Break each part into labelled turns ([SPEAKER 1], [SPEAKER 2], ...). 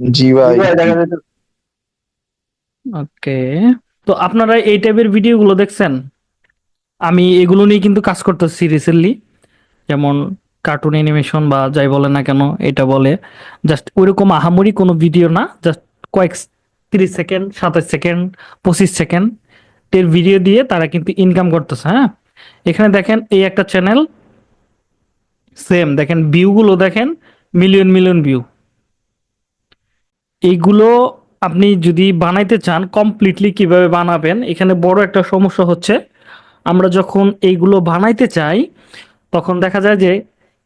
[SPEAKER 1] জি ভাই।
[SPEAKER 2] দেখা যেত
[SPEAKER 3] ওকে। তো আপনারা এই টাইপের ভিডিওগুলো দেখছেন? আমি এগুলো নিয়ে কিন্তু কাজ করতেছি রিসেন্টলি যেমন কার্টুন অ্যানিমেশন বা যাই বলে না কেন এটা বলে। জাস্ট ওইরকম আহামরি কোনো ভিডিও না জাস্ট কয়েক তিরিশ সেকেন্ড সাতাশ সেকেন্ড পঁচিশ সেকেন্ড এর ভিডিও দিয়ে তারা কিন্তু ইনকাম করতেছে হ্যাঁ? এখানে দেখেন এই একটা চ্যানেল সেম দেখেন ভিউগুলো দেখেন মিলিয়ন মিলিয়ন ভিউ এইগুলো আপনি যদি বানাইতে চান কমপ্লিটলি কীভাবে বানাবেন এখানে বড় একটা সমস্যা হচ্ছে আমরা যখন এইগুলো বানাইতে চাই তখন দেখা যায় যে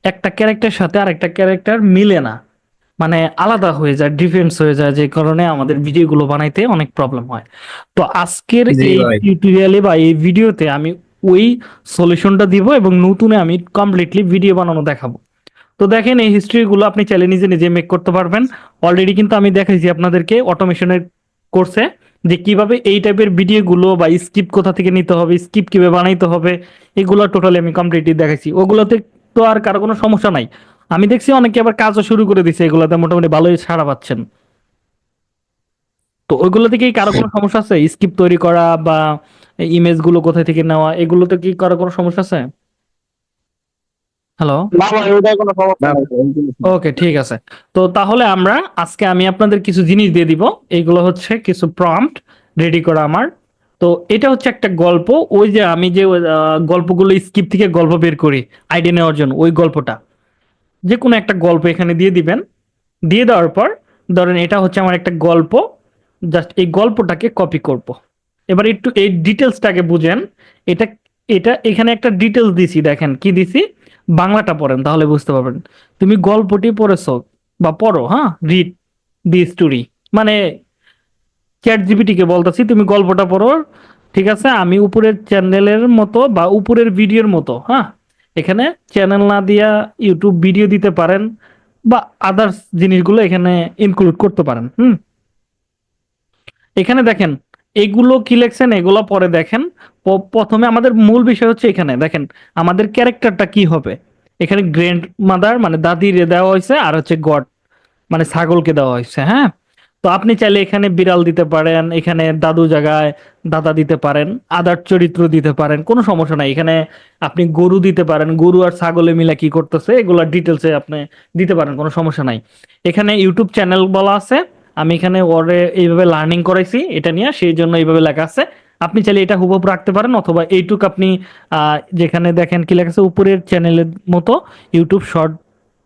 [SPEAKER 3] একটা ক্যারেক্টার সাথে আরেকটা ক্যারেক্টার মিলে না। মানে আলাদা হয়ে যায় ডিফেন্স হয়ে যায় যে কারণে আমাদের ভিডিওগুলো বানাইতে অনেক প্রবলেম হয়। তো আজকের এই টিউটোরিয়ালে বা এই ভিডিওতে আমি ওই সলিউশনটা দিব এবং নতুনে আমি কমপ্লিটলি ভিডিও বানানো দেখাবো। তো দেখেন, এই হিস্ট্রিগুলো আপনি চাইলে নিজে নিজে মেক করতে পারবেন। অলরেডি কিন্তু আমি দেখাইছি আপনাদেরকে অটোমেশনের কোর্সে যে কীভাবে এই টাইপের ভিডিওগুলো বা স্কিপ কোথা থেকে নিতে হবে স্কিপ কীভাবে বানাইতে হবে, এগুলো টোটালি আমি কমপ্লিটলি দেখাইছি। ওগুলোতে তো আর কারও কোনো সমস্যা নাই। আমি দেখছি অনেকে আবার কাজও শুরু করে দিছে, এগুলোতে মোটামুটি ভালোই সাড়া পাচ্ছেন। তো ওইগুলো থেকে কারও কোনো সমস্যা আছে? স্কিপ তৈরি করা বা ইমেজগুলো কোথায় থেকে নেওয়া, এগুলোতে কি কারও কোনো সমস্যা আছে? হ্যালো ওকে ঠিক আছে। তো তাহলে আমরা আজকে আমি আপনাদের কিছু জিনিস দিয়ে দিব। এইগুলো হচ্ছে কিছু প্রম্পট রেডি করা আমার। তো এটা হচ্ছে একটা গল্প। ওই যে আমি যে আহ, গল্পগুলো স্কিপ থেকে গল্প বের করি আইডিয়া নেওয়ার জন্য ওই গল্পটা। যে কোনো একটা গল্প এখানে দিয়ে দিবেন। দিয়ে দেওয়ার পর ধরেন এটা হচ্ছে আমার একটা গল্প। জাস্ট এই গল্পটাকে কপি করব। এবার একটু এই ডিটেলসটাকে বুঝেন। এটা এটা এখানে একটা ডিটেলস দিছি দেখেন কি দিছি? বাংলাটা পড়েন, তাহলে বুঝতে পারবেন। তুমি গল্পটি পড়েছো বা পড়ো হ্যাঁ? রিড দি স্টোরি মানে চ্যাট জিপিটিকে বলতেছি, তুমি গল্পটা পড়ো, ঠিক আছে? আমি উপরের চ্যানেলের মতো বা উপরের ভিডিওর মতো হ্যাঁ? এখানে চ্যানেল না দিয়া ইউটিউব ভিডিও দিতে পারেন বা আদার্স জিনিসগুলো এখানে ইনক্লুড করতে পারেন, হুম? এখানে দেখেন এগুলো কি লেখছেন? এগুলো পরে দেখেন। প্রথমে আমাদের মূল বিষয় হচ্ছে এখানে। দেখেন, আমাদের ক্যারেক্টারটা কি হবে? এখানে গ্র্যান্ড মাদার মানে দাদির দেওয়া হয়েছে আর হচ্ছে গড মানে ছাগলকে দেওয়া হয়েছে হ্যাঁ? তো আপনি চাইলে এখানে বিড়াল দিতে পারেন, এখানে দাদু জায়গায় দাদা দিতে পারেন আদার চরিত্র দিতে পারেন, কোনো সমস্যা নাই। এখানে আপনি গরু দিতে পারেন, গরু আর ছাগলে মিলে কি করতেছে এগুলোর ডিটেলসে আপনি দিতে পারেন, কোনো সমস্যা নাই। এখানে ইউটিউব চ্যানেল বলা আছে। আমি এখানে ওরে এইভাবে লার্নিং করাইছি, এটা নিয়ে সেই জন্য এইভাবে লেখা আছে। আপনি চাইলে এটা হুবহু রাখতে পারেন, অথবা এইটুক আপনি যেখানে দেখেন কি লেখা আছে, উপরের চ্যানেলের মতো ইউটিউব শর্ট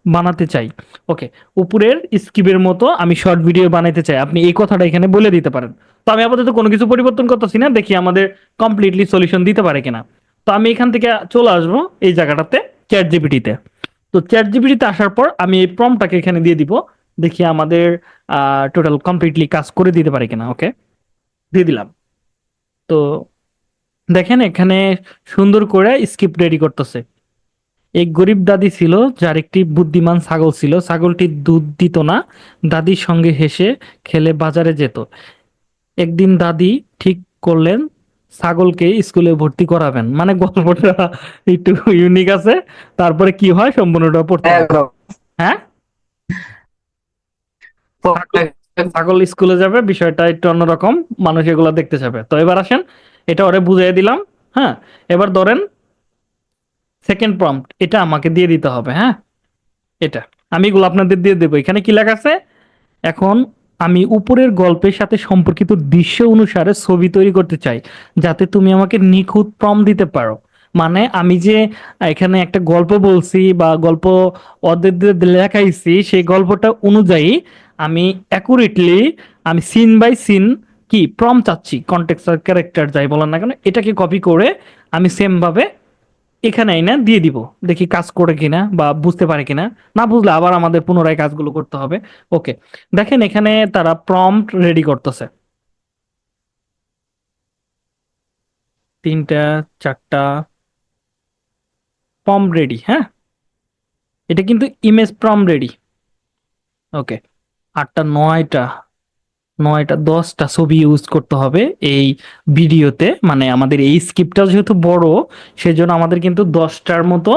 [SPEAKER 3] বানাতে চাই। ওকে উপরের স্কিপের মতো আমি শর্ট ভিডিও বানাইতে চাই। আপনি এই কথাটা এখানে বলে দিতে পারেন। তো আমি আপাতত কোনো কিছু পরিবর্তন করতেছি না, দেখি আমাদের কমপ্লিটলি সলিউশন দিতে পারে কিনা। তো আমি এখান থেকে চলে আসব এই জায়গাটাতে চ্যাট জিপিটিতে তো চ্যাট জিপিটিতে আসার পর আমি এই প্রমটাকে এখানে দিয়ে দিব। দেখি আমাদের টোটাল কমপ্লিটলি কাজ করে দিতে পারে কিনা ওকে দিয়ে দিলাম। তো দেখেন এখানে সুন্দর করে স্ক্রিপ্ট রেডি করতেছে। এক গরিব দাদি ছিল যার একটি বুদ্ধিমান ছাগল ছিল। ছাগলটি দুধ দিত না দাদির সঙ্গে হেসে খেলে বাজারে যেত। একদিন দাদি ঠিক করলেন ছাগলকে স্কুলে ভর্তি করাবেন। মানে গল্পটা একটু ইউনিক আছে। তারপরে কি হয়? সম্পূর্ণটা পড়তে হ্যাঁ? ছাগল স্কুলে যাবে, বিষয়টা একটু অন্যরকম, মানুষ এগুলো দেখতে যাবে। তো এবার আসেন, এটা ওরে বুঝিয়ে দিলাম হ্যাঁ? এবার ধরেন সেকেন্ড প্রম্পট এটা আমাকে দিয়ে দিতে হবে হ্যাঁ? এটা, আমি এগুলো আপনাদের দিয়ে দেবো। এখানে কি লেখা আছে? এখন আমি উপরের গল্পের সাথে সম্পর্কিত দৃশ্য অনুসারে ছবি তৈরি করতে চাই, যাতে তুমি আমাকে নিখুঁত প্রম দিতে পারো। মানে আমি যে এখানে একটা গল্প বলছি বা গল্প দিয়ে লেখাইছি, সেই গল্পটা অনুযায়ী আমি অ্যাকুরেটলি আমি সিন বাই সিন কি প্রম চাচ্ছি কন্টেক্স আর ক্যারেক্টার যাই বলেন না কেন, এটাকে কপি করে আমি সেম ভাবে এখানে না দিয়ে দিব। দেখি কাজ করে কিনা বা বুঝতে পারে কিনা। না বুঝলে আবার আমাদের পুনরায় কাজগুলো করতে হবে। ওকে দেখেন এখানে তারা প্রম্পট রেডি করতেছে। তিনটা, চারটা প্রম রেডি হ্যাঁ? এটা কিন্তু ইমেজ প্রম রেডি ওকে আটটা, নয়টা নয়টা, দশটা ছবি ইউজ করতে হবে এই ভিডিওতে। মানে আমাদের এই স্ক্রিপ্টটা যেহেতু বড়, সেজন্য আমাদের কিন্তু দশটার মতো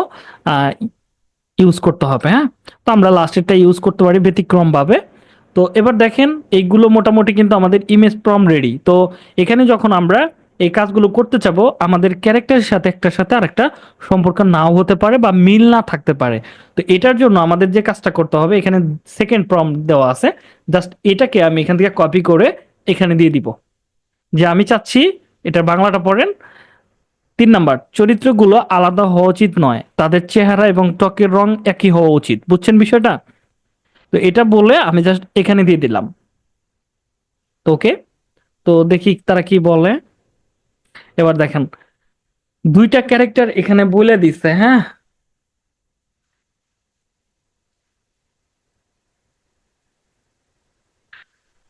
[SPEAKER 3] ইউজ করতে হবে হ্যাঁ? তো আমরা লাস্টেরটা ইউজ করতে পারি ব্যতিক্রমভাবে। তো এবার দেখেন, এইগুলো মোটামুটি কিন্তু আমাদের ইমেজ প্রম রেডি তো এখানে যখন আমরা এই কাজগুলো করতে চাবো, আমাদের ক্যারেক্টারের সাথে একটার সাথে আরেকটা সম্পর্ক নাও হতে পারে বা মিল না থাকতে পারে। তো এটার জন্য আমাদের যে কাজটা করতে হবে, এখানে সেকেন্ড প্রম দেওয়া আছে। জাস্ট এটাকে আমি এখান থেকে কপি করে এখানে দিয়ে দিব। যে আমি চাচ্ছি, এটা বাংলাটা পড়েন। তিন নাম্বার, চরিত্রগুলো আলাদা হওয়া উচিত নয়। তাদের চেহারা এবং ত্বকের রং একই হওয়া উচিত। বুঝছেন বিষয়টা? তো এটা বলে আমি জাস্ট এখানে দিয়ে দিলাম। তো ওকে? তো দেখি তারা কি বলে। এবার দেখেন, দুইটা ক্যারেক্টার এখানে বলে দিচ্ছে হ্যাঁ?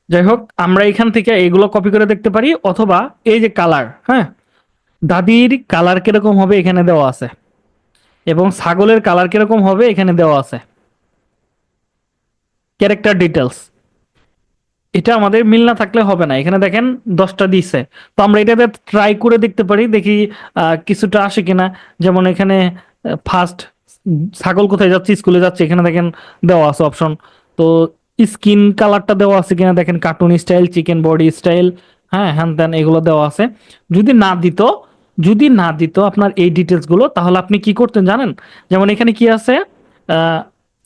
[SPEAKER 3] যাই হোক, আমরা এখান থেকে এগুলো কপি করে দেখতে পারি, অথবা এই যে কালার হ্যাঁ? দাদির কালার কীরকম হবে এখানে দেওয়া আছে, এবং ছাগলের কালার কীরকম হবে এখানে দেওয়া আছে। ক্যারেক্টার ডিটেলস এটা আমাদের মিল না থাকলে হবে না। এখানে দেখেন দশটা দিছে। তো আমরা এটাতে ট্রাই করে দেখতে পারি, দেখি কিছুটা আসে কিনা। যেমন এখানে ফার্স্ট ছাগল কোথায় যাচ্ছে, স্কুলে যাচ্ছে, এখানে দেখেন দেওয়া আছে অপশন তো স্কিন কালারটা দেওয়া আছে কিনা, দেখেন cartoon style chicken body style হ্যাঁ হ্যান ত্যান এগুলো দেওয়া আছে। যদি না দিত, যদি না দিত আপনার এই ডিটেলসগুলো তাহলে আপনি কি করতেন জানেন? যেমন এখানে কি আছে?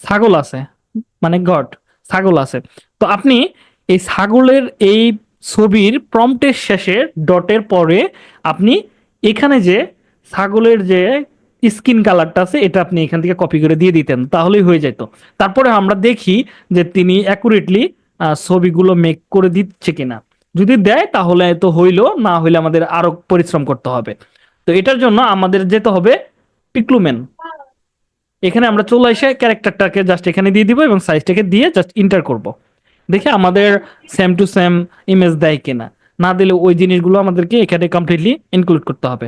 [SPEAKER 3] ছাগল আছে মানে গড, ছাগল আছে। তো আপনি এই ছাগলের এই ছবির প্রম্পটের শেষে ডটের পরে আপনি এখানে যে ছাগলের যে স্কিন কালারটা আছে, এটা আপনি এখান থেকে কপি করে দিয়ে দিতেন, তাহলেই হয়ে যেত তারপরে আমরা দেখি যে তিনি অ্যাকুরেটলি ছবিগুলো মেক করে দিচ্ছে কিনা। যদি দেয়, তাহলে তো হইল, না হইলে আমাদের আরও পরিশ্রম করতে হবে। তো এটার জন্য আমাদের যেতে হবে পিকলুমেন এখানে আমরা চলে এসে ক্যারেক্টারটাকে জাস্ট এখানে দিয়ে দিব এবং সাইজটাকে দিয়ে জাস্ট ইন্টার করব। দেখে আমাদের সেম টু সেম ইমেজ দেয় কিনা। না দিলে ওই জিনিসগুলো আমাদেরকে এখানে কমপ্লিটলি ইনক্লুড করতে হবে।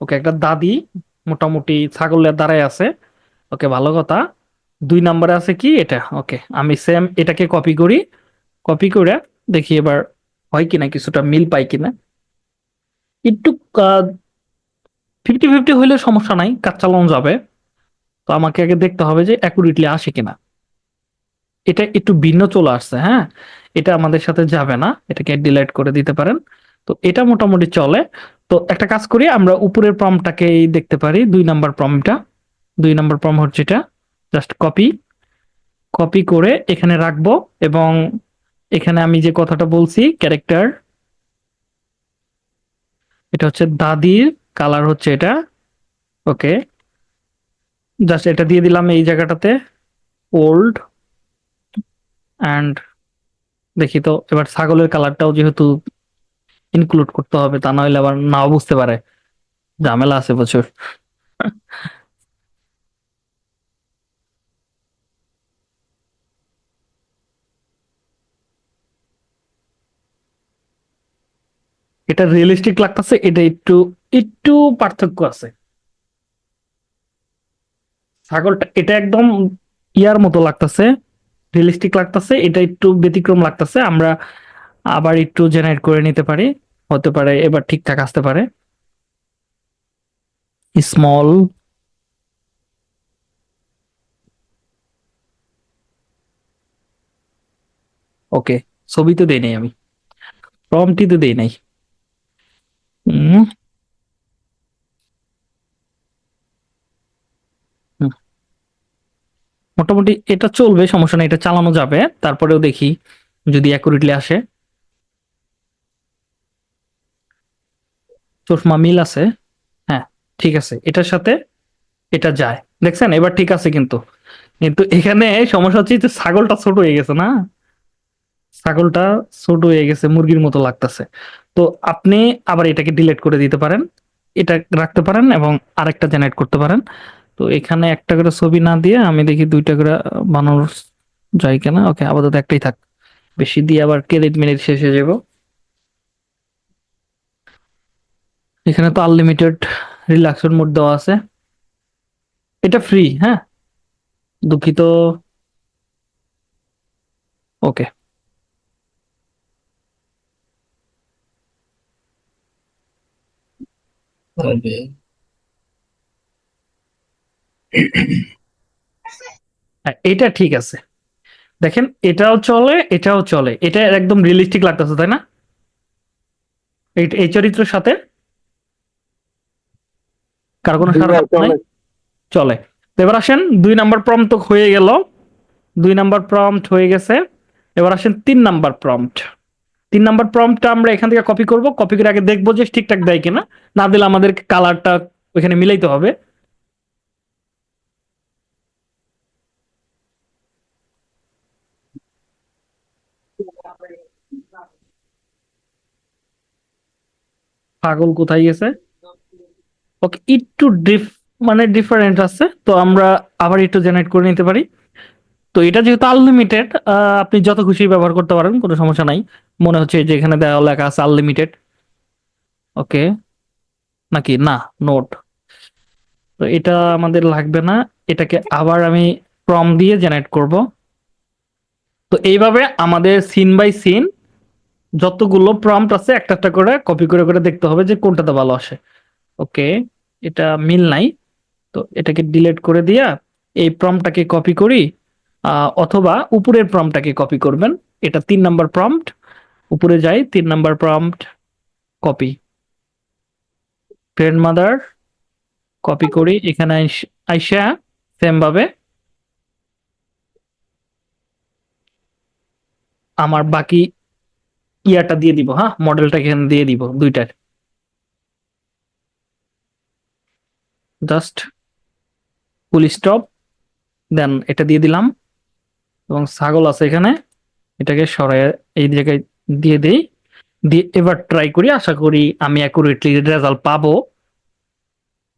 [SPEAKER 3] ওকে একটা দাদি মোটামুটি ছাগলের দ্বারাই আছে। ওকে ভালো কথা। দুই নম্বরে আছে কি? এটা। ওকে আমি সেম এটাকে কপি করি। কপি করে দেখি এবার হয় কিনা, কিছুটা মিল পাই কিনা। একটু ফিফটি ফিফটি হইলে সমস্যা নাই, কাজ চালানো যাবে। তো আমাকে আগে দেখতে হবে যে অ্যাকুরেটলি আসে কিনা। এটা একটু ভিন্ন চলে আসছে হ্যাঁ? এটা আমাদের সাথে যাবে না, এটাকে ডিলাইট করে দিতে পারেন। তো এটা মোটামুটি চলে। তো একটা কাজ করি, আমরা উপরের প্রমটাকেই দেখতে পারি, দুই নাম্বার প্রমটা দুই নাম্বার প্রম হচ্ছে এটা জাস্ট কপি কপি করে এখানে রাখব এবং এখানে আমি যে কথাটা বলছি ক্যারেক্টার এটা হচ্ছে দাদির কালার হচ্ছে এটা। ওকে। জাস্ট এটা দিয়ে দিলাম এই জায়গাটাতে। ওল্ড অ্যান্ড দেখি তো, এবার ছাগলের কালারটাও যেহেতু ইনক্লুড করতে হবে, তা না হলে আবার নাও বুঝতে পারে। ঝামেলা আছে প্রচুর। এটা রিয়েলিস্টিক লাগতেছে, এটা একটু একটু পার্থক্য আছে। ছাগলটা এটা একদম ইয়ার মতো লাগতেছে রিয়েলিস্টিক লাগতেছে, এটা একটু ব্যতিক্রম লাগতেছে, আমরা আবার একটু জেনারেট করে নিতে পারি, হতে পারে এবার ঠিকঠাক আসতে পারে। স্মল ওকে ছবি তো দেই নাই আমি প্রমটি তো দেই নাই হুম হুম। মোটামুটি এটা চলবে, সমস্যা নেই, এটা চালানো যাবে। তারপরেও দেখি যদি অ্যাকুরেটলি আসে। চশমা মিল আছে? হ্যাঁ ঠিক আছে, এটার সাথে এটা যায়। দেখছেন? এবার ঠিক আছে কিন্তু। কিন্তু এখানে সমস্যা হচ্ছে যে ছাগলটা ছোট হয়ে গেছে না? ছাগলটা ছোট হয়ে গেছে, মুরগির মতো লাগতেছে। তো আপনি আবার এটাকে ডিলিট করে দিতে পারেন। এটা রাখতে পারেন এবং আরেকটা জেনারেট করতে পারেন। তো এখানে একটা করে ছবি না দিয়ে আমি দেখি দুইটা করে বানানোর যায় কিনা ওকে আপাতত একটাই থাক। বেশি দিয়ে আবার ক্রেডিট মিনিট শেষ যাব। এখানে তো আনলিমিটেড রিল্যাক্সের মোড দেওয়া আছে। এটা ফ্রি হ্যাঁ? দুঃখিত। ওকে হ্যাঁ, এটা ঠিক আছে। দেখেন এটাও চলে এটাও চলে। এটা একদম রিয়েলিস্টিক লাগতেছে তাই না? এই- চরিত্রের সাথে কার কোনো চলে। এবার আসেন দুই নাম্বার প্রম্পট তো হয়ে গেল। দুই নাম্বার প্রম্পট হয়ে গেছে। এবার আসেন তিন নাম্বার প্রম্পট তিন নাম্বার প্রম্পটটা আমরা এখান থেকে কপি করব। কপি করে আগে দেখব যে ঠিকঠাক দেয় কিনা। না দিলে আমাদের কালারটা ওইখানে মিলাইতে হবে। পাগল কোথায় গেছে? ওকে একটু ডিফ মানে ডিফারেন্ট আছে, তো আমরা আবার একটু জেনারেট করে নিতে পারি। তো এটা যেহেতু আনলিমিটেড আপনি যত খুশি ব্যবহার করতে পারেন, কোনো সমস্যা নাই। মনে হচ্ছে যে এখানে দেওয়া লেখা আছে আনলিমিটেড ওকে নাকি? না নোট তো এটা আমাদের লাগবে না, এটাকে আবার আমি প্রম দিয়ে জেনারেট করব। তো এইভাবে আমাদের সিন বাই সিন যতগুলো প্রম্পট আছে একটা একটা করে কপি করে করে দেখতে হবে যে কোনটাতে ভালো আসে। ওকে এটা মিল নাই। তো এটাকে ডিলিট করে দিয়া এই প্রম্পটটাকে কপি করি অথবা উপরের প্রম্পটটাকে কপি করবেন। এটা তিন নাম্বার প্রম্পট উপরে যাই, তিন number prompt copy grandmother copy করি। এখানে আইসা সেম ভাবে আমার বাকি ইয়াটা দিয়ে দিব হ্যাঁ? মডেলটা এখানে দিয়ে দিব দুইটার। জাস্ট ফুল স্টপ দেন এটা দিয়ে দিলাম। এবং ছাগল আছে এখানে এটাকে সরাই এই জায়গায় দিয়ে দেই। দিয়ে এবার ট্রাই করি আশা করি আমি অ্যাকুরেটলি রেজাল্ট পাবো।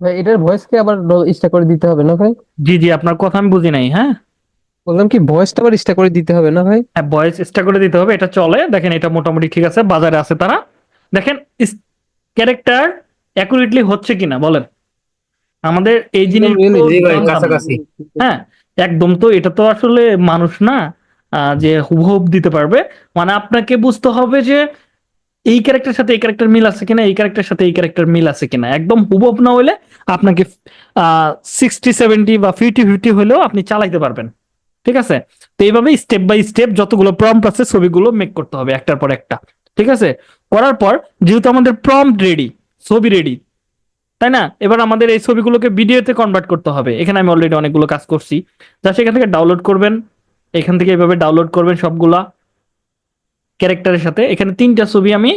[SPEAKER 1] এটার ভয়েসকে আবার ইস্টা করে দিতে হবে না ভাই?
[SPEAKER 3] জি জি আপনার কথা আমি বুঝি নাই হ্যাঁ?
[SPEAKER 1] বললাম কি ভয়েসটা আবার ইস্টা করে দিতে হবে না ভাই?
[SPEAKER 3] হ্যাঁ ভয়েস এক্সট্রা করে দিতে হবে এটা চলে। দেখেন এটা মোটামুটি ঠিক আছে বাজারে আছে তারা। দেখেন ক্যারেক্টার অ্যাকুরেটলি হচ্ছে কিনা বলেন। আমাদের এই জিনিস হ্যাঁ একদম তো এটা তো আসলে মানুষ না যে হুবহুব দিতে পারবে। মানে আপনাকে বুঝতে হবে যে এই ক্যারেক্টার সাথে এই ক্যারেক্টার মিল আছে কিনা এই ক্যারেক্টার সাথে এই ক্যারেক্টার মিল আছে কিনা। একদম হুবহুব না হলে আপনাকে সিক্সটি সেভেন্টি বা ফিফটি ফিফটি হলেও আপনি চালাইতে পারবেন। ঠিক আছে? তো এইভাবে স্টেপ বাই স্টেপ যতগুলো প্রম্পট আছে, ছবিগুলো মেক করতে হবে একটার পর একটা। ঠিক আছে? করার পর যেহেতু আমাদের প্রম্পট রেডি ছবি রেডি তাই না? এবার আমাদের এই ছবিগুলোকে ভিডিওতে কনভার্ট করতে হবে। এখানে আমি অলরেডি অনেকগুলো কাজ করছি। যা সেখান থেকে ডাউনলোড করবেন, এখান থেকে এভাবে ডাউনলোড করবেন সবগুলা ক্যারেক্টারের সাথে। এখানে তিনটা ছবি আমি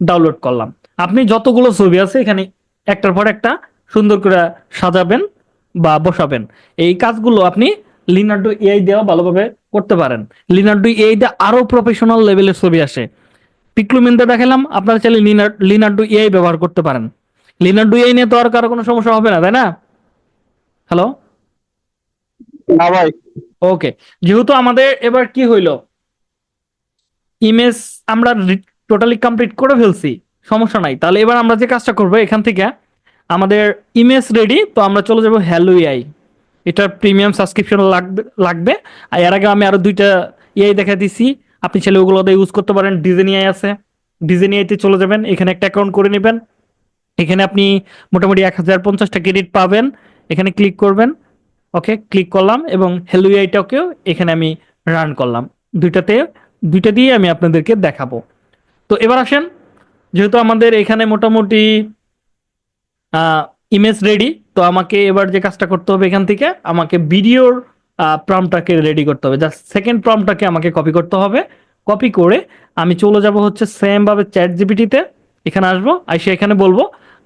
[SPEAKER 3] ডাউনলোড করলাম। আপনি যতগুলো ছবি আছে, এখানে একটার পর একটা সুন্দর করে সাজাবেন বা বসাবেন। এই কাজগুলো আপনি লিনার্ডো এআই দেওয়া ভালোভাবে করতে পারেন। লিনার্ডো এআই দিয়ে আরও প্রফেশনাল লেভেলের ছবি আসে। পিক্লুমিনতে দেখালাম আপনারা চাইলে লিনার লিনার্ডো এআই ব্যবহার করতে পারেন। লিনার্ডো এআই নিয়ে তো আর কারও কোনো সমস্যা হবে না তাই না? হ্যালো
[SPEAKER 2] না ভাই।
[SPEAKER 3] ওকে যেহেতু আমাদের এবার কি হইল? ইমেজ আমরা টোটালি কমপ্লিট করে ফেলছি সমস্যা নাই। তাহলে এবার আমরা যে কাজটা করব এখান থেকে আমাদের ইমেজ রেডি তো আমরা চলে যাব হ্যালো এআই এটার প্রিমিয়াম সাবস্ক্রিপশন লাগবে লাগবে। আর এর আগে আমি আরও দুইটা এআই দেখা দিছি। আপনি ছেলে ওগুলো ইউজ করতে পারেন। ডিজেন এআই আছে। ডিজেন চলে যাবেন। এখানে একটা অ্যাকাউন্ট করে নেবেন। এখানে আপনি মোটামুটি এক হাজার পঞ্চাশটা ক্রেডিট পাবেন। এখানে ক্লিক করবেন। ওকে ক্লিক করলাম এবং হ্যালো এআইটাকেও এখানে আমি রান করলাম। দুইটাতে, দুইটা দিয়ে আমি আপনাদেরকে দেখাবো। তো এবার আসেন। যেহেতু আমাদের এখানে মোটামুটি ইমেজ রেডি তো আমাকে এবার যে কাজটা করতে হবে এখান থেকে, আমাকে ভিডিওর প্রমটাকে রেডি করতে হবে। জাস্ট সেকেন্ড প্রমটাকে আমাকে কপি করতে হবে। কপি করে আমি চলে যাব হচ্ছে সেমভাবে চ্যাট জিপিটিতে এখানে আসব, আইসে এখানে বলব,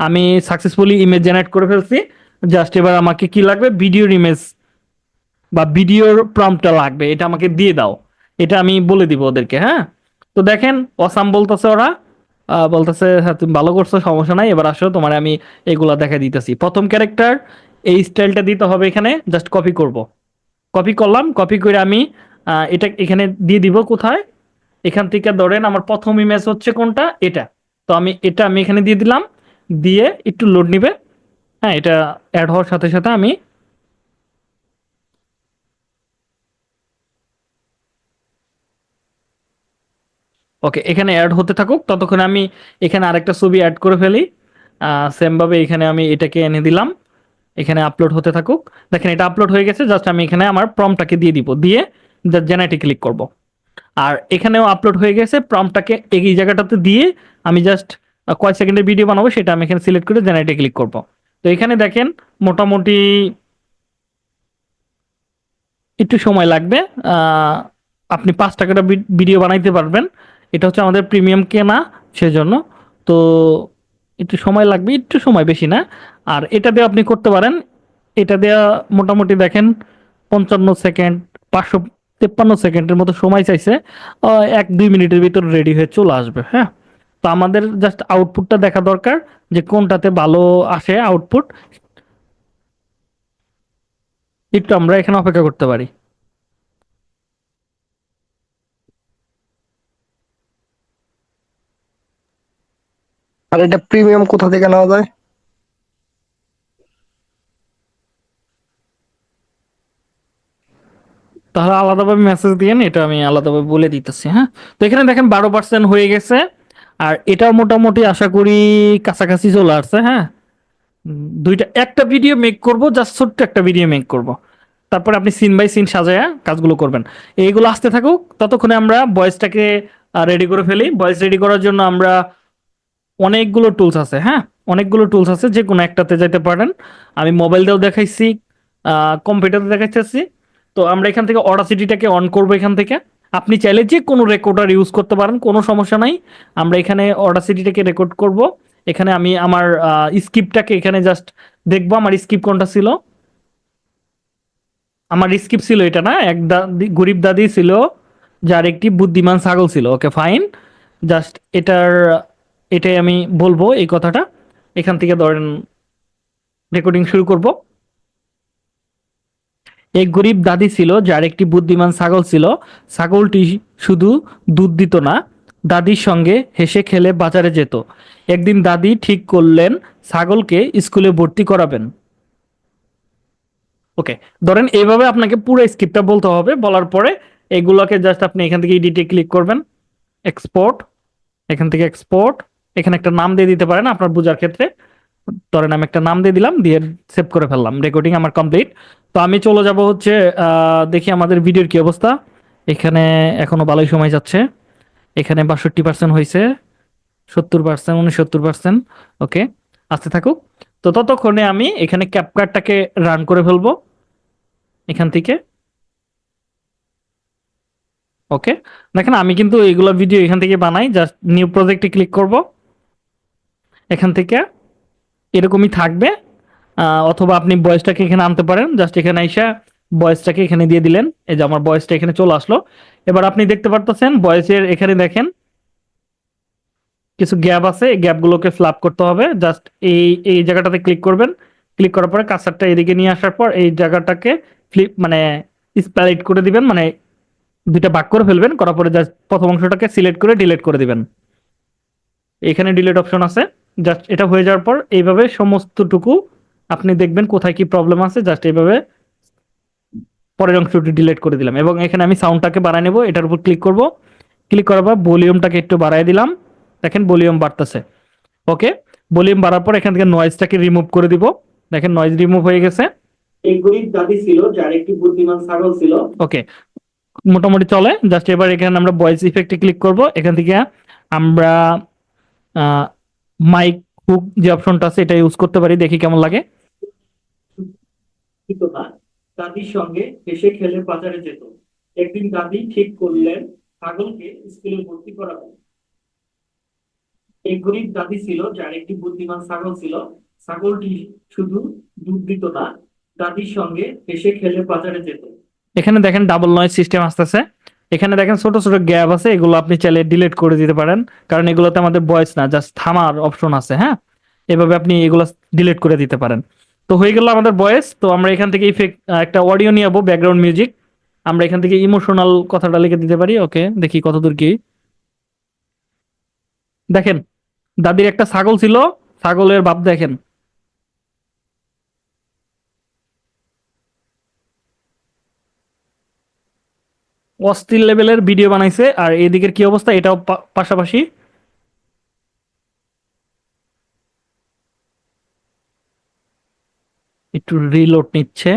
[SPEAKER 3] আমি সাকসেসফুলি ইমেজ জেনারেট করে ফেলছি। জাস্ট এবার আমাকে কি লাগবে? ভিডিওর ইমেজ বা ভিডিওর প্রম্পটটা লাগবে, এটা আমাকে দিয়ে দাও। এটা আমি বলে দিব ওদেরকে হ্যাঁ? তো দেখেন, অসাম বলতেছে ওরা বলতেছে হ্যাঁ তুমি ভালো করছ, সমস্যা নাই, এবার আসো, তোমার আমি এগুলা দেখা দিতেছি। প্রথম ক্যারেক্টার এই স্টাইলটা দিতে হবে এখানে জাস্ট কপি করব। কপি করলাম কপি করে আমি এটা এখানে দিয়ে দিব কোথায়? এখান থেকে ধরেন আমার প্রথম ইমেজ হচ্ছে কোনটা? এটা। তো আমি, এটা আমি এখানে দিয়ে দিলাম, দিয়ে একটু লোড নিবে। হ্যাঁ এটা অ্যাড হওয়ার সাথে সাথে আমি ওকে, এখানে অ্যাড হতে থাকুক। ততক্ষণ আমি এখানে আরেকটা ছবি অ্যাড করে ফেলি। সেম ভাবে এখানে আমি এটাকে এনে দিলাম। এখানে আপলোড হতে থাকুক। দেখেন, এটা আপলোড হয়ে গেছে। জাস্ট আমি এখানে আমার প্রমটাকে দিয়ে দিব। দিয়ে জেনারেটে ক্লিক করব। আর এখানেও আপলোড হয়ে গেছে। প্রমটাকে এই জায়গাটাতে দিয়ে আমি জাস্ট কয় সেকেন্ডের ভিডিও বানাবো। সেটা আমি এখানে সিলেক্ট করে জেনারেটে ক্লিক করব। তো এখানে দেখেন, মোটামুটি একটু সময় লাগবে। আপনি পাঁচ টাকাটা ভিডিও বানাইতে পারবেন। এটা হচ্ছে আমাদের প্রিমিয়াম কেনা, সেজন্য। তো একটু সময় লাগবে, একটু সময় বেশি না। আর এটা দিয়ে আপনি করতে পারেন, এটা দেওয়া মোটামুটি দেখেন, পঞ্চান্ন সেকেন্ড, পাঁচশো তেপ্পান্ন সেকেন্ডের মতো সময় চাইছে এক দুই মিনিটের ভিতর রেডি হয়ে চলে আসবে হ্যাঁ। তো আমাদের জাস্ট আউটপুটটা দেখা দরকার, যে কোনটাতে ভালো আসে আউটপুট একটু আমরা এখানে অপেক্ষা করতে পারি।
[SPEAKER 2] আর এটা প্রিমিয়াম কোথা থেকে নেওয়া যায়?
[SPEAKER 3] তাহলে আলাদাভাবে মেসেজ দিয়ে এটা আমি আলাদাভাবে বলে দিতেছি হ্যাঁ? তো এখানে দেখেন বারো পার্সেন্ট হয়ে গেছে, আর এটাও মোটামুটি আশা করি কাছাকাছি চলে আসছে হ্যাঁ? দুইটা, একটা ভিডিও মেক করব জাস্ট ছোট্ট একটা ভিডিও মেক করব। তারপরে আপনি সিন বাই সিন সাজায়া কাজগুলো করবেন। এইগুলো আসতে থাকুক, ততক্ষণে আমরা ভয়েসটাকে রেডি করে ফেলি। ভয়েস রেডি করার জন্য আমরা অনেকগুলো টুলস আছে হ্যাঁ? অনেকগুলো টুলস আছে যে কোনো একটাতে যেতে পারেন। আমি মোবাইল দিয়েও দেখাইছি কম্পিউটারে দেখাইতেছি। তো আমরা এখান থেকে অডাসিটিটাকে অন করব এখান থেকে। আপনি চাইলে যে কোনো রেকর্ডার ইউজ করতে পারেন, কোনো সমস্যা নাই। আমরা এখানে অডাসিটিটাকে রেকর্ড করব। এখানে আমি আমার স্কিপটাকে এখানে জাস্ট দেখব, আমার স্কিপ কোনটা ছিল। আমার স্কিপ ছিল এটা না? এক দাদি গরিব দাদি ছিল, যার একটি বুদ্ধিমান ছাগল ছিল। ওকে ফাইন জাস্ট এটার এটাই আমি বলব, এই কথাটা। এখান থেকে ধরেন রেকর্ডিং শুরু করব। এক গরিব দাদি ছিল, যার একটি বুদ্ধিমান ছাগল ছিল। ছাগলটি শুধু দুধ দিত না, দাদির সঙ্গে হেসে খেলে বাজারে যেত। একদিন দাদি ঠিক করলেন, ছাগলকে স্কুলে ভর্তি করাবেন। ওকে, ধরেন এইভাবে আপনাকে পুরো স্ক্রিপ্টটা বলতে হবে। বলার পরে এগুলোকে জাস্ট আপনি এখান থেকে এডিটে ক্লিক করবেন। এক্সপোর্ট এখান থেকে এক্সপোর্ট এখানে একটা নাম দিয়ে দিতে পারেন আপনার বোঝার ক্ষেত্রে। ধরেন আমি একটা নাম দিয়ে দিলাম, দিয়ে সেভ করে ফেললাম রেকর্ডিং আমার কমপ্লিট তো আমি চলে যাব হচ্ছে দেখি আমাদের ভিডিওর কি অবস্থা। এখানে এখনও ভালোই সময় যাচ্ছে। এখানে বাষট্টি পার্সেন্ট হয়েছে, সত্তর পার্সেন্ট উনসত্তর পার্সেন্ট ওকে আসতে থাকুক। তো ততক্ষণে আমি এখানে ক্যাপকার্টটাকে রান করে ফেলব, এখান থেকে। ওকে দেখেন আমি কিন্তু এইগুলো ভিডিও এখান থেকে বানাই জাস্ট নিউ প্রজেক্টে ক্লিক করব। এখান থেকে এরকমই থাকবে। অথবা আপনি বয়েসটাকে এখানে আনতে পারেন। জাস্ট এখানে আইসা বয়েসটাকে এখানে দিয়ে দিলেন। এই যে আমার বয়েসটা এখানে চলে আসলো। এবার আপনি দেখতে পারতেছেন, বয়েসের এখানে দেখেন কিছু গ্যাপ আছে। এই গ্যাপগুলোকে ফ্লাপ করতে হবে। জাস্ট এই এই জায়গাটাতে ক্লিক করবেন। ক্লিক করার পরে কাসারটা এদিকে নিয়ে আসার পর এই জায়গাটাকে ফ্লিপ মানে স্প্যালিট করে দিবেন। মানে দুইটা ভাগ করে ফেলবেন। করার পরে জাস্ট প্রথম অংশটাকে সিলেক্ট করে ডিলেট করে দিবেন। এখানে ডিলেট অপশন আছে। জাস্ট এটা হয়ে যাওয়ার পর এইভাবে সমস্তটুকু আপনি দেখবেন কোথায় কি প্রবলেম আছে জাস্ট এইভাবে পরের অংশটি ডিলিট করে দিলাম। এবং এখানে আমি সাউন্ডটাকে বাড়ায় নেব এটার উপর ক্লিক করব। ক্লিক করার পর ভলিউমটাকে একটু বাড়ায় দিলাম। দেখেন ভলিউম বাড়তেছে। ওকে ভলিউম বাড়ার পর এখান থেকে নয়েজটাকে রিমুভ করে দিব। দেখেন নয়েজ রিমুভ হয়ে গেছে। এই গরিব দাদি ছিল যার একটি বুদ্ধিমান ছাগল ছিল। ওকে মোটামুটি চলে। জাস্ট এবার এখানে আমরা ভয়েস ইফেক্টে ক্লিক করব। এখান থেকে আমরা মাইক হুক যে অপশনটা আছে এটা ইউজ করতে পারি দেখি কেমন লাগে। দাদির সঙ্গে হেসে খেলে বাজারে যেত। একদিন দাদি ঠিক করলেন ছাগলকে স্কুলে ভর্তি করাবেন। এই গরিব দাদি ছিল যার একটি বুদ্ধিমান ছাগল ছিল। ছাগলটি শুধু দুধ দিত না দাদির সঙ্গে হেসে খেলে বাজারে যেত। এখানে দেখেন ডাবল নয় সিস্টেম আসতেছে। এখানে দেখেন ছোট ছোট গ্যাপ আছে, এগুলো আপনি চাইলে ডিলিট করে দিতে পারেন। কারণ এগুলোতে আমাদের ভয়েস না জাস্ট থামার অপশন আছে হ্যাঁ? এভাবে আপনি এগুলো ডিলিট করে দিতে পারেন। তো হয়ে গেল আমাদের ভয়েস তো আমরা এখান থেকে ইফেক্ট একটা অডিও নিয়ে যাব ব্যাকগ্রাউন্ড মিউজিক আমরা এখান থেকে ইমোশনাল কথাটা লিখে দিতে পারি, ওকে? দেখি কতদূর কি। দেখেন, দাদির একটা ছাগল ছিল, ছাগলের বাপ দেখেন। অস্থির লেভেলের ভিডিও বানাইছে, আর এদিকের কি অবস্থা এটাও পাশাপাশি। একটু রিলোড নিচ্ছে।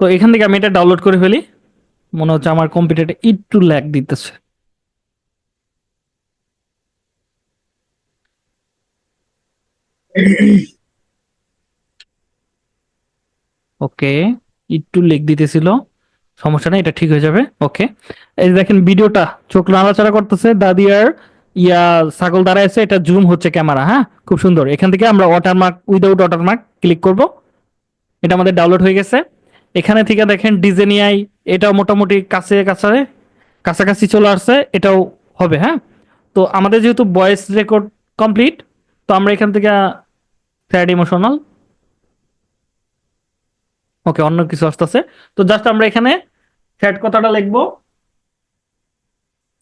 [SPEAKER 3] তো এখান থেকে আমি এটা ডাউনলোড করে ফেলি। মনে হচ্ছে আমার কম্পিউটারটা একটু ল্যাগ দিতেছে। ওকে একটু লেগ দিতেছিল। সমস্যা নেই, এটা ঠিক হয়ে যাবে। ওকে এই দেখেন ভিডিওটা, চোখ নাড়াচাড়া করতেছে, দাদি আর ইয়া ছাগল দাঁড়ায় আছে, এটা জুম হচ্ছে ক্যামেরা হ্যাঁ? খুব সুন্দর। এখান থেকে আমরা ওয়াটারমার্ক উইদাউট ওয়াটারমার্ক ক্লিক করব। এটা আমাদের ডাউনলোড হয়ে গেছে। এখানে থেকে দেখেন ডিজেনিয়াই এটাও মোটামুটি কাছে কাছে, কাছাকাছি চলে আসছে, এটাও হবে হ্যাঁ? তো আমাদের যেহেতু ভয়েস রেকর্ড কমপ্লিট তো আমরা এখান থেকে স্যাড ইমোশনাল ওকে অন্য কিছু আসতেছে। তো জাস্ট আমরা এখানে স্যাড কথাটা লিখব।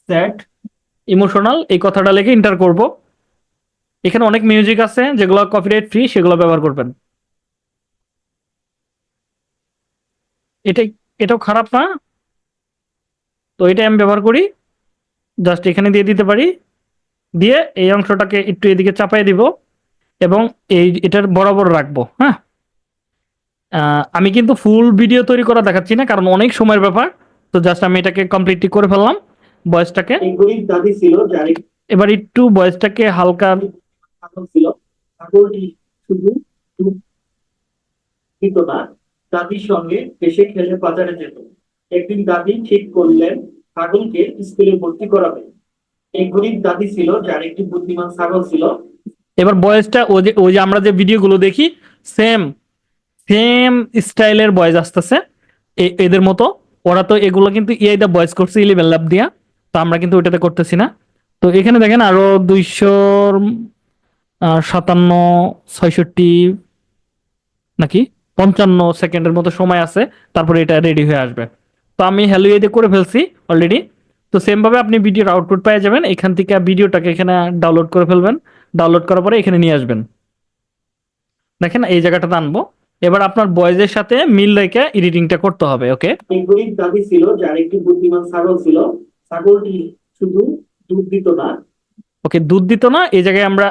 [SPEAKER 3] স্যাড ইমোশনাল এই কথাটা লিখে ইন্টার করব। এখানে অনেক মিউজিক আছে, যেগুলো কপিরাইট ফ্রি সেগুলো ব্যবহার করবেন। এটাই, এটাও খারাপ না। তো এটা আমি ব্যবহার করি। জাস্ট এখানে দিয়ে দিতে পারি। দিয়ে এই অংশটাকে একটু এদিকে চাপাই দিব। এবং এই এটার বরাবর রাখব হ্যাঁ? আমি কিন্তু ফুল ভিডিও তৈরি করা দেখাচ্ছি না কারণ অনেক সময়ের ব্যাপার। তো জাস্ট আমি এটাকে কমপ্লিটলি করে ফেললাম বয়সটাকে। এবার একটু বয়সটাকে হালকা
[SPEAKER 4] ছিল শুধু দিত না দাদির সঙ্গে এসে খেলে বাজারে যেত। একদিন দাদি ঠিক করলেন ছাগলকে স্কুলে ভর্তি করাবে। এক গরিব দাদি ছিল যার একটি বুদ্ধিমান ছাগল ছিল
[SPEAKER 3] এবার বয়সটা ওই যে ওই যে আমরা যে ভিডিওগুলো দেখি সেম সেম স্টাইলের বয়েস আসতেছে। এদের মতো। ওরা তো এগুলো কিন্তু ইআই দা বয়েস করছে ইলেভেন লাভ দিয়া। তো আমরা কিন্তু ওইটাতে করতেছি না। তো এখানে দেখেন আরও দুইশো সাতান্ন, ছয়ষট্টি নাকি? পঞ্চান্ন সেকেন্ডের মতো সময় আছে। তারপরে এটা রেডি হয়ে আসবে। তো আমি হ্যালো ইয়ে দিয়ে করে ফেলছি অলরেডি তো সেমভাবে আপনি ভিডিওর আউটপুট পেয়ে যাবেন। এখান থেকে ভিডিওটাকে এখানে ডাউনলোড করে ফেলবেন। ডাউনলোড করার পরে এখানে নিয়ে আসবেন। দেখেন এই জায়গাটাতে আনব। এবার আপনার বয়েজের সাথে মিল রেখে এডিটিংটা করতে হবে ওকে
[SPEAKER 4] গরিব দাদি ছিল যার একটি বুদ্ধিমান ছাগল ছিল। ছাগলটি শুধু দুধ দিত না।
[SPEAKER 3] ওকে দুধ দিত না এই জায়গায় আমরা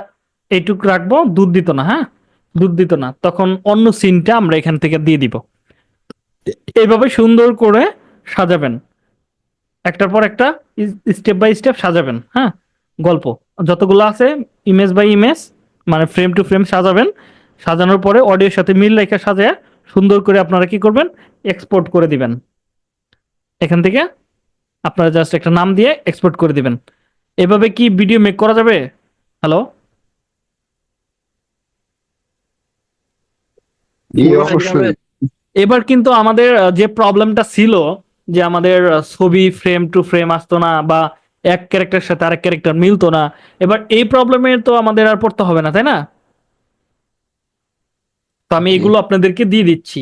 [SPEAKER 3] এইটুক রাখব দুধ দিত না হ্যাঁ? দুধ দিত না। তখন অন্য সিনটা আমরা এখান থেকে দিয়ে দিব। এইভাবে সুন্দর করে সাজাবেন। একটার পর একটা স্টেপ বাই স্টেপ সাজাবেন হ্যাঁ? গল্প। যতগুলো আছে ইমেজ বাই ইমেজ মানে ফ্রেম টু ফ্রেম সাজাবেন। সাজানোর পরে অডিওর সাথে মিল রেখে সাজায় সুন্দর করে আপনারা কি করবেন? এক্সপোর্ট করে দিবেন। এখান থেকে আপনারা জাস্ট একটা নাম দিয়ে এক্সপোর্ট করে দিবেন। এভাবে কি ভিডিও মেক করা যাবে? হ্যালো
[SPEAKER 2] অবশ্যই।
[SPEAKER 3] এবার কিন্তু আমাদের যে প্রবলেমটা ছিল যে আমাদের ছবি ফ্রেম টু ফ্রেম আসতো না বা এক ক্যারেক্টারের সাথে আরেক ক্যারেক্টার মিলতো না। এবার এই প্রবলেমে তো আমাদের আর পড়তে হবে না তাই না? তো আমি এগুলো আপনাদেরকে দিয়ে দিচ্ছি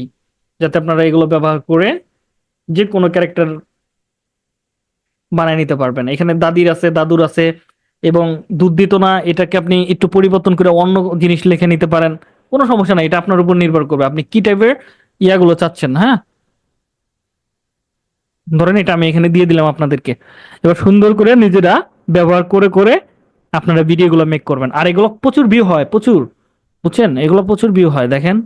[SPEAKER 3] যাতে আপনারা এগুলো ব্যবহার করে যে কোনো ক্যারেক্টার বানায় নিতে পারবেন। এখানে দাদির আছে দাদুর আছে এবং দুধ দিত না এটাকে আপনি একটু পরিবর্তন করে অন্য জিনিস লিখে নিতে পারেন। কোনো সমস্যা নাই এটা আপনার উপর নির্ভর করবে। আপনি কি টাইপের ইয়াগুলো চাচ্ছেন হ্যাঁ? ধরেন এটা আমি এখানে দিয়ে দিলাম আপনাদেরকে। এবার সুন্দর করে নিজেরা ব্যবহার করে করে আপনারা ভিডিওগুলো মেক করবেন। আর এগুলো প্রচুর ভিউ হয়, প্রচুর। বুঝছেন? এগুলো প্রচুর ভিউ হয়, দেখেন।